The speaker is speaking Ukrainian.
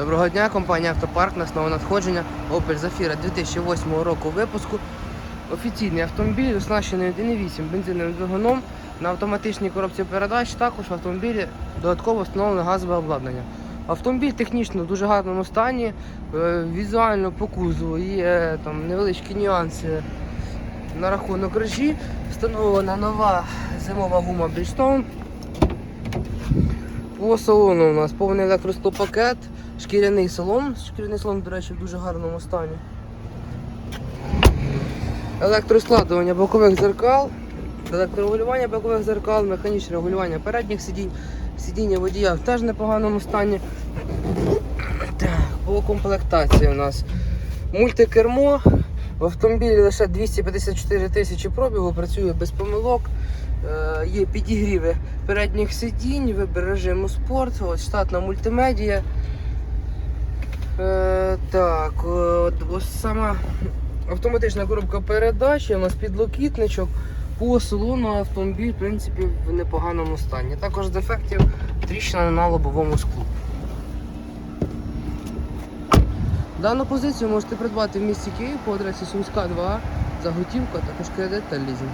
Доброго дня, компанія Автопарк, на нове надходження. Opel Zafira 2008 року випуску. Офіційний автомобіль, оснащений 1.8 бензиновим двигуном на автоматичній коробці передач. Також в автомобілі додатково встановлене газове обладнання. Автомобіль технічно в дуже гарному стані, е, візуально по кузову є там невеличкі нюанси на рахунок режі. Встановлена нова зимова гума Bridgestone. По салону у нас повний електростопакет, шкіряний салон. Шкіряний салон, до речі, в дуже гарному стані. Електроскладування бокових зеркал, електрорегулювання бокових зеркал, механічне регулювання передніх сидінь, сидіння водія в теж непоганому стані. По комплектації у нас мультикермо. В автомобілі лише 254 тисячі пробігу, працює без помилок. Е, є підігріви передніх сидінь, вибір режиму спорт, от, штатна мультимедія. Е, так, е, от, ось сама автоматична коробка передач, у нас підлокітничок. По салону автомобіль в принципі в непоганому стані. Також з дефектів тріщина на лобовому склу. Дану позицію можете придбати в місті Київ по адресі Сумська 2, заготівка, також кредит та лізинг.